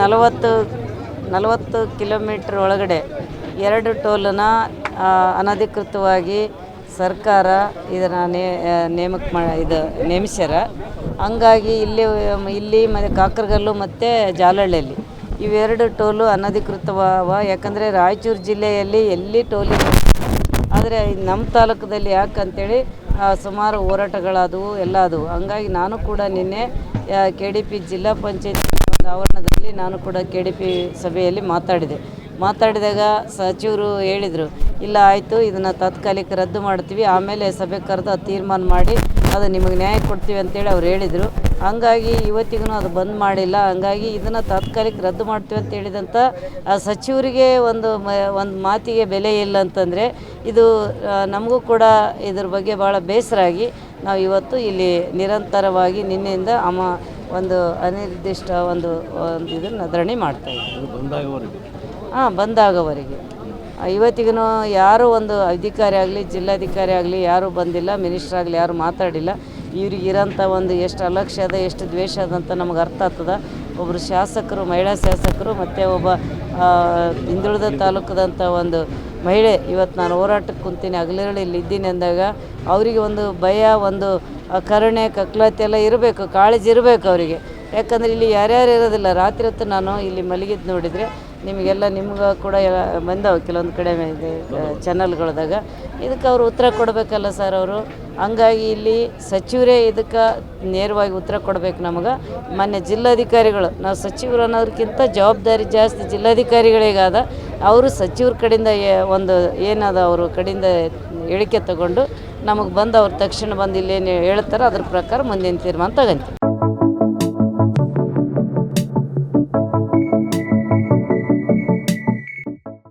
ನಲವತ್ತು ನಲವತ್ತು ಕಿಲೋಮೀಟ್ರ್ ಒಳಗಡೆ ಎರಡು ಟೋಲನ್ನ ಅನಧಿಕೃತವಾಗಿ ಸರ್ಕಾರ ಇದನ್ನು ನೇ ನೇಮಕ ಮಾ, ಇದು ನೇಮಿಸ್ಯಾರ. ಹಂಗಾಗಿ ಇಲ್ಲಿ ಇಲ್ಲಿ ಮತ್ತು ಕಾಕ್ರಗಲ್ಲು ಮತ್ತು ಜಾಲಹಳ್ಳಿಯಲ್ಲಿ ಇವೆರಡು ಟೋಲು ಅನಧಿಕೃತವ ಯಾಕಂದರೆ ರಾಯಚೂರು ಜಿಲ್ಲೆಯಲ್ಲಿ ಎಲ್ಲಿ ಟೋಲಿ ಆದರೆ ನಮ್ಮ ತಾಲೂಕದಲ್ಲಿ ಯಾಕಂತೇಳಿ ಸುಮಾರು ಹೋರಾಟಗಳಾದವು, ಎಲ್ಲ ಅದು ಹಂಗಾಗಿ ನಾನು ಕೂಡ ನಿನ್ನೆ ಕೆ ಡಿ ಪಿ ಜಿಲ್ಲಾ ಪಂಚಾಯತ್ ಆವರಣದಲ್ಲಿ ನಾನು ಕೂಡ ಕೆ ಡಿ ಪಿ ಸಭೆಯಲ್ಲಿ ಮಾತಾಡಿದೆ. ಮಾತಾಡಿದಾಗ ಸಚಿವರು ಹೇಳಿದರು, ಇಲ್ಲ ಆಯಿತು, ಇದನ್ನು ತಾತ್ಕಾಲಿಕ ರದ್ದು ಮಾಡ್ತೀವಿ, ಆಮೇಲೆ ಸಭೆ ಕರೆದು ತೀರ್ಮಾನ ಮಾಡಿ, ಅದು ನಿಮಗೆ ನ್ಯಾಯ ಕೊಡ್ತೀವಿ ಅಂತೇಳಿ ಅವ್ರು ಹೇಳಿದರು. ಹಂಗಾಗಿ ಇವತ್ತಿಗೂ ಅದು ಬಂದ್ ಮಾಡಿಲ್ಲ. ಹಂಗಾಗಿ ಇದನ್ನು ತಾತ್ಕಾಲಿಕ ರದ್ದು ಮಾಡ್ತೀವಿ ಅಂತ ಹೇಳಿದಂಥ ಆ ಸಚಿವರಿಗೆ ಒಂದು ಒಂದು ಮಾತಿಗೆ ಬೆಲೆ ಇಲ್ಲ ಅಂತಂದರೆ, ಇದು ನಮಗೂ ಕೂಡ ಇದ್ರ ಬಗ್ಗೆ ಭಾಳ ಬೇಸರ ಆಗಿ ನಾವು ಇವತ್ತು ಇಲ್ಲಿ ನಿರಂತರವಾಗಿ ನಿನ್ನೆಯಿಂದ ಅಮ ಒಂದು ಅನಿರ್ದಿಷ್ಟ ಒಂದು ಒಂದು ಇದನ್ನು ಧರಣಿ ಮಾಡ್ತಾಯಿದ್ದೀವಿ ಹಾಂ ಬಂದಾಗವರೆಗೆ. ಇವತ್ತಿಗೂ ಯಾರೂ ಒಂದು ಅಧಿಕಾರಿ ಆಗಲಿ ಜಿಲ್ಲಾಧಿಕಾರಿ ಆಗಲಿ ಯಾರೂ ಬಂದಿಲ್ಲ ಮಿನಿಸ್ಟರ್ ಆಗಲಿ ಯಾರೂ ಮಾತಾಡಿಲ್ಲ. ಇವ್ರಿಗಿರೋಂಥ ಒಂದು ಎಷ್ಟು ಅಲಕ್ಷ್ಯ ಅದ ಎಷ್ಟು ದ್ವೇಷ ಅಂತ ನಮ್ಗೆ ಅರ್ಥ ಆಗ್ತದ. ಒಬ್ಬರು ಶಾಸಕರು ಮಹಿಳಾ ಶಾಸಕರು ಮತ್ತು ಒಬ್ಬ ಹಿಂದುಳಿದ ತಾಲೂಕದಂಥ ಒಂದು ಮಹಿಳೆ ಇವತ್ತು ನಾನು ಹೋರಾಟಕ್ಕೆ ಕುಂತೀನಿ ಹಗಲಿರಳಿ ಇಲ್ಲಿ ಇದ್ದೀನಿ ಅಂದಾಗ ಅವರಿಗೆ ಒಂದು ಭಯ ಒಂದು ಕರುಣೆ, ಕಕ್ಲತೆ ಎಲ್ಲ ಇರಬೇಕು, ಕಾಳಜಿ ಇರಬೇಕು ಅವರಿಗೆ. ಯಾಕಂದರೆ ಇಲ್ಲಿ ಯಾರ್ಯಾರು ಇರೋದಿಲ್ಲ, ರಾತ್ರಿ ಹೊತ್ತು ನಾನು ಇಲ್ಲಿ ಮಲಗಿದ್ದು ನೋಡಿದರೆ ನಿಮಗೆಲ್ಲ ನಿಮ್ಗೆ ಕೂಡ ಬಂದವು ಕೆಲವೊಂದು ಕಡೆ ಇದೆ ಚಾನಲ್ಗಳದಾಗ ಇದಕ್ಕೆ ಅವರು ಉತ್ತರ ಕೊಡಬೇಕಲ್ಲ ಸರ್ ಅವರು. ಹಂಗಾಗಿ ಇಲ್ಲಿ ಸಚಿವರೇ ಇದಕ್ಕೆ ನೇರವಾಗಿ ಉತ್ತರ ಕೊಡಬೇಕು ನಮಗೆ. ಮೊನ್ನೆ ಜಿಲ್ಲಾಧಿಕಾರಿಗಳು, ನಾವು ಸಚಿವರು ಅನ್ನೋದಕ್ಕಿಂತ ಜವಾಬ್ದಾರಿ ಜಾಸ್ತಿ ಜಿಲ್ಲಾಧಿಕಾರಿಗಳಿಗಾದ ಅವರು ಸಚಿವ್ರ ಕಡೆಯಿಂದ ಒಂದು ಏನದ ಅವರು ಕಡೆಯಿಂದ ಹೇಳಿಕೆ ತಗೊಂಡು ನಮಗೆ ಬಂದು ಅವ್ರು ತಕ್ಷಣ ಬಂದು ಇಲ್ಲೇನು ಹೇಳ್ತಾರೆ ಅದ್ರ ಪ್ರಕಾರ ಮುಂದಿನ ತೀರ್ಮಾನ ತಗೊಂತೀವಿ.